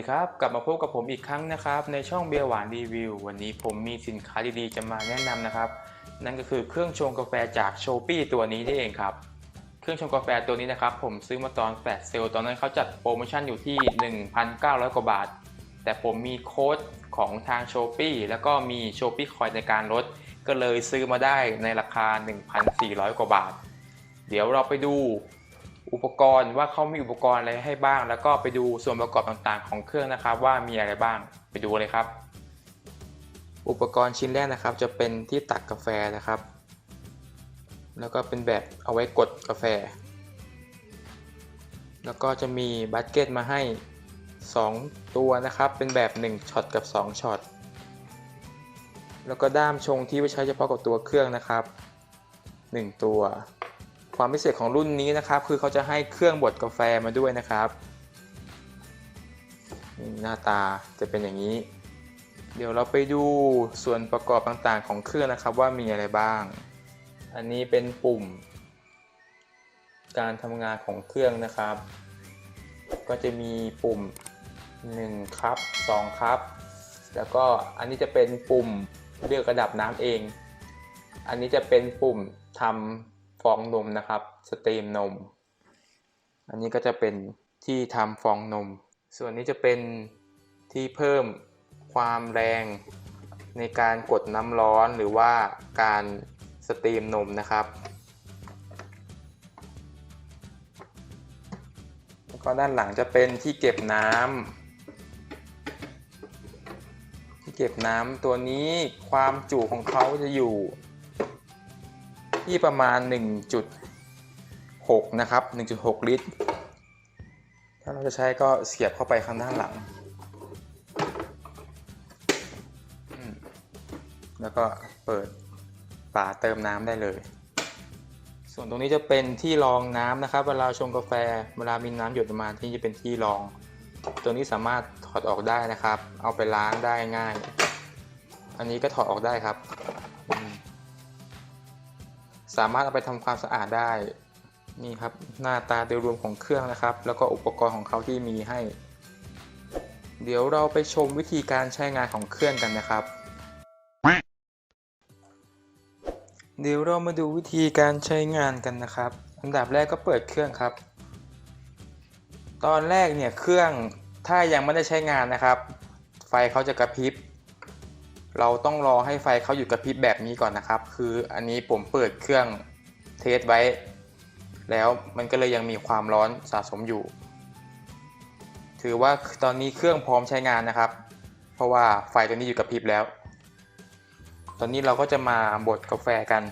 ดีครับ กลับมาพบกับผมอีกครั้งนะครับ ในช่องเบียร์หวานรีวิว วันนี้ผมมีสินค้าดีๆ จะมาแนะนำนะครับ นั่นก็คือเครื่องชงกาแฟจากโชปี้ตัวนี้นี่เองครับ เครื่องชงกาแฟตัวนี้นะครับ ผมซื้อมาตอนแฟลชเซลตอนนั้นเขาจัดโปรโมชั่นอยู่ที่ 1,900 กว่าบาท แต่ผมมีโค้ดของทางโชปี้แล้วก็มีโชปี้คอยในการลดก็เลยซื้อมาได้ในราคา 1,400 กว่าบาท เดี๋ยวเราไปดู อุปกรณ์ว่าเขามีอุปกรณ์อะไรให้บ้าง แล้วก็ไปดูส่วนประกอบต่างๆ ของเครื่องนะครับ ว่ามีอะไรบ้างไปดูเลยครับ อุปกรณ์ชิ้นแรกนะครับ จะเป็นที่ตักกาแฟนะครับ แล้วก็เป็นแบบเอาไว้กดกาแฟ แล้วก็จะมีบัตเก็ตมาให้ 2 ตัวนะครับ เป็นแบบ 1ช็อตกับ 2ช็อตแล้วก็ด้ามชงที่ไว้ใช้เฉพาะกับตัวเครื่องนะครับ 1 ตัว ความพิเศษของรุ่นนี้นะครับ คือเขาจะให้เครื่องบดกาแฟมาด้วยนะครับหน้าตาจะเป็นอย่างนี้ เดี๋ยวเราไปดูส่วนประกอบต่างๆ ของเครื่องนะครับว่ามีอะไรบ้าง อันนี้เป็นปุ่ม การทำงานของเครื่องนะครับ ก็จะมีปุ่ม1ครับ2ครับ แล้วก็อันนี้จะเป็นปุ่มเลือกระดับน้ำเอง อันนี้จะเป็นปุ่มทำ ฟองนมนะครับสตีมนม อันนี้ก็จะเป็นที่ทำฟองนม ส่วนนี้จะเป็นที่เพิ่มความแรงในการกดน้ำร้อนหรือว่าการสตรีมนมนะครับ แล้วก็ด้านหลังจะเป็นที่เก็บน้ำที่เก็บน้ำตัวนี้ความจุของเขาจะอยู่ ที่ประมาณ 1.6 นะครับ 1.6 ลิตร ถ้าเราจะใช้ก็เสียบเข้าไปข้างด้านหลัง แล้วก็เปิดฝาเติมน้ำได้เลย ส่วนตรงนี้จะเป็นที่รองน้ำนะครับ เวลาชงกาแฟ เวลามีน้ำหยดมาที่จะเป็นที่รอง ตัวนี้สามารถถอดออกได้นะครับ เอาไปล้างได้ง่าย อันนี้ก็ถอดออกได้ครับามารถเอาไปทำความสะอาดได้ นี่ครับหน้าตาโดยรวมของเครื่องนะครับ แล้วก็อุปกรณ์ของเขาที่มีให้ เดี๋ยวเราไปชมวิธีการใช้งานของเครื่องกันนะครับ เดี๋ยวเรามาดูวิธีการใช้งานกันนะครับอันดับแรกก็เปิดเครื่องครับ ตอนแรกเนี่ยเครื่องถ้ายังไม่ได้ใช้งานนะครับ ไฟเขาจะกระพริบ เราต้องรอให้ไฟเขาหยุดกระพริบแบบนี้ก่อนนะครับ คืออันนี้ผมเปิดเครื่องเทสไว้ แล้วมันก็เลยยังมีความร้อนสะสมอยู่ ถือว่าตอนนี้เครื่องพร้อมใช้งานนะครับ เพราะว่าไฟตัวนี้หยุดกระพริบแล้ว ตอนนี้เราก็จะมาบดกาแฟกัน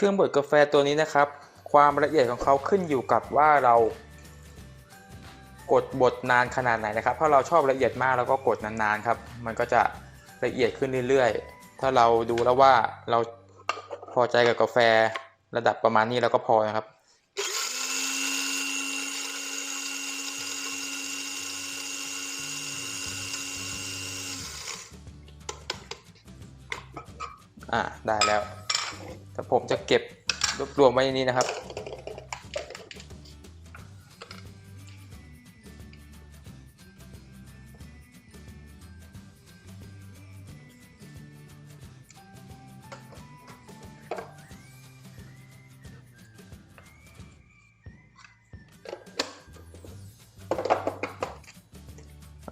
เครื่องบดกาแฟตัวนี้นะครับ ความละเอียดของเขาขึ้นอยู่กับว่าเรา กดบดนานขนาดไหนนะครับ ถ้าเราชอบละเอียดมากแล้วก็กดนานๆครับ มันก็จะละเอียดขึ้นเรื่อยๆ ถ้าเราดูแล้วว่าเราพอใจกับกาแฟระดับประมาณนี้แล้วก็พอนะครับอ่าได้แล้ว แต่ผมจะเก็บรวบรวมไว้ในนี้นะครับ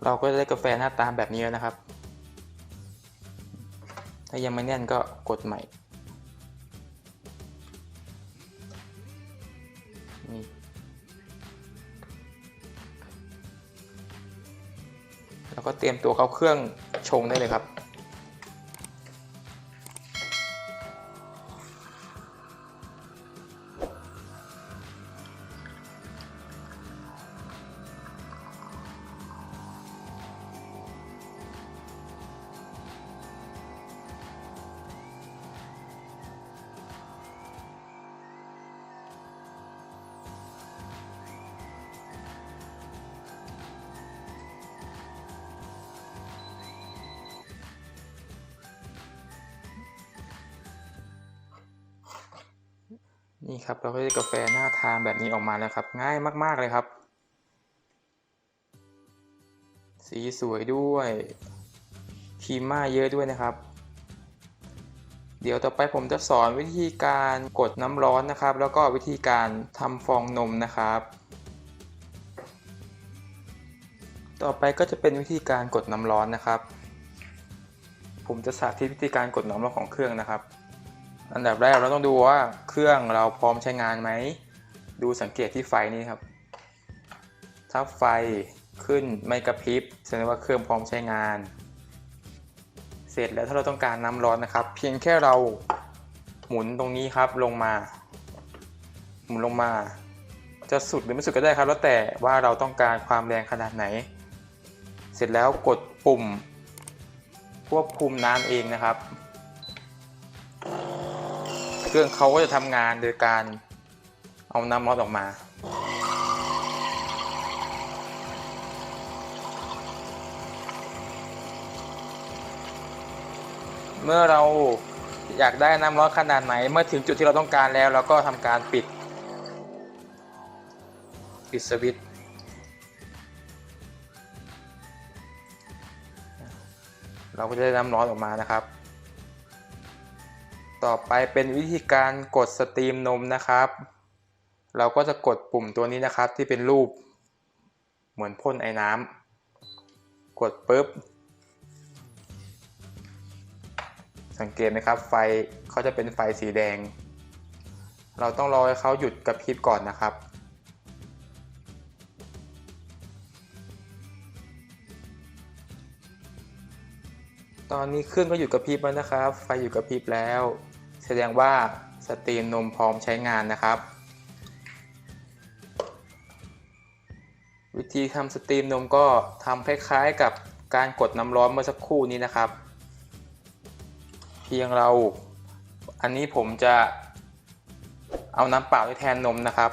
เราก็ได้กาแฟหน้าตาแบบนี้แล้วนะครับ ถ้ายังไม่แน่นก็กดใหม่ ก็เตรียมตัวเข้าเครื่องชงได้เลยครับ นี่ครับเราก็ได้กาแฟน่าทานแบบนี้ออกมาแล้วครับ ง่ายมาก ๆ เลยครับ สีสวยด้วยครีมม่าเยอะด้วยนะครับ เดี๋ยวต่อไปผมจะสอนวิธีการกดน้ำร้อนนะครับ แล้วก็วิธีการทำฟองนมนะครับ ต่อไปก็จะเป็นวิธีการกดน้ำร้อนนะครับ ผมจะสาธิตวิธีการกดน้ำร้อนของเครื่องนะครับ อันดับแรกเราต้องดูว่าเครื่องเราพร้อมใช้งานไหม ดูสังเกตที่ไฟนี่ครับ ถ้าไฟขึ้นไม่กระพริบแสดงว่าเครื่องพร้อมใช้งาน เสร็จแล้วถ้าเราต้องการน้ำร้อนนะครับ เพียงแค่เราหมุนตรงนี้ครับลงมา หมุนลงมา จะสุดหรือไม่สุดก็ได้ครับ แล้วแต่ว่าเราต้องการความแรงขนาดไหน เสร็จแล้วกดปุ่มควบคุมน้ำเองนะครับ เครื่องเขาก็จะทำงานโดยการเอาน้ำร้อนออกมา เมื่อเราอยากได้น้ำร้อนขนาดไหน เมื่อถึงจุดที่เราต้องการแล้วเราก็ทำการปิด ปิดสวิตช์เราก็จะได้น้ำร้อนออกมานะครับ ต่อไปเป็นวิธีการกดสตรีมนมนะครับ เราก็จะกดปุ่มตัวนี้นะครับที่เป็นรูป เหมือนพ่นไอ้น้ำกดปุ๊บ สังเกตไหมครับ ไฟเขาจะเป็นไฟสีแดง เราต้องรอให้เขาหยุดกระพริบก่อนนะครับตอนนี้เครื่องก็หยุดกระพริบแล้วนะครับ ไฟหยุดกระพริบแล้ว แสดงว่าสตรีมนมพร้อมใช้งานนะครับ วิธีทำสตรีมนมก็ทำคล้ายๆกับการกดน้ำร้อนเมื่อสักครู่นี้นะครับ เพียงเราอันนี้ผมจะเอาน้ำเปล่าไปแทนนมนะครับ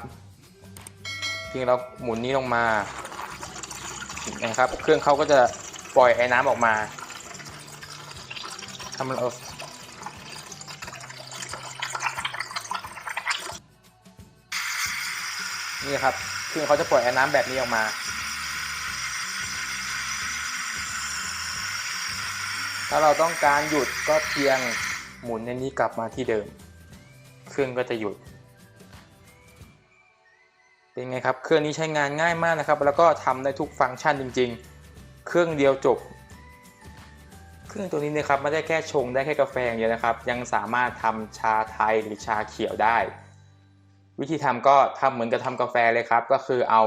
เพียงเราหมุนนี้ลงมานะครับ เครื่องเขาก็จะปล่อยไอ้น้ำออกมาทำเรา นี่ครับเครื่องเขาจะปล่อยไอ้น้ำแบบนี้ออกมา ถ้าเราต้องการหยุดก็เพียงหมุนในนี้กลับมาที่เดิม เครื่องก็จะหยุด เป็นไงครับ เครื่องนี้ใช้งานง่ายมากนะครับ แล้วก็ทำได้ทุกฟังก์ชันจริง ๆ เครื่องเดียวจบ เครื่องตัวนี้นะครับไม่ได้แค่ชงได้แค่กาแฟอย่างเดียวนะครับ ยังสามารถทำชาไทยหรือชาเขียวได้ วิธีทำก็ทำเหมือนกับทำกาแฟเลยครับ ก็คือเอา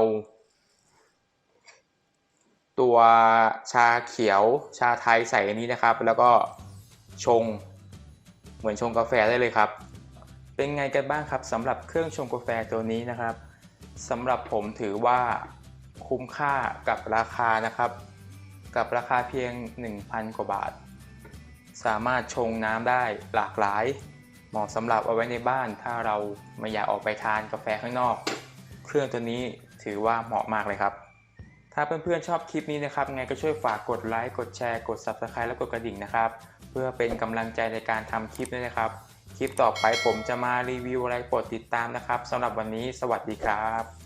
ตัวชาเขียวชาไทยใส่อันนี้นะครับ แล้วก็ชงเหมือนชงกาแฟได้เลยครับ เป็นไงกันบ้างครับสำหรับเครื่องชงกาแฟตัวนี้นะครับสำหรับผมถือว่าคุ้มค่ากับราคานะครับ กับราคาเพียง 1,000 กว่าบาท สามารถชงน้ำได้หลากหลาย เหมาะสำหรับเอาไว้ในบ้าน ถ้าเราไม่อยากออกไปทานกาแฟข้างนอก เครื่องตัวนี้ถือว่าเหมาะมากเลยครับ ถ้าเพื่อนๆชอบคลิปนี้นะครับไงก็ช่วยฝากกดไลค์กดแชร์กด Subscribe และกดกระดิ่งนะครับ เพื่อเป็นกำลังใจในการทำคลิปด้วยนะครับคลิปต่อไปผมจะมารีวิวอะไรโปรดติดตามนะครับสำหรับวันนี้สวัสดีครับ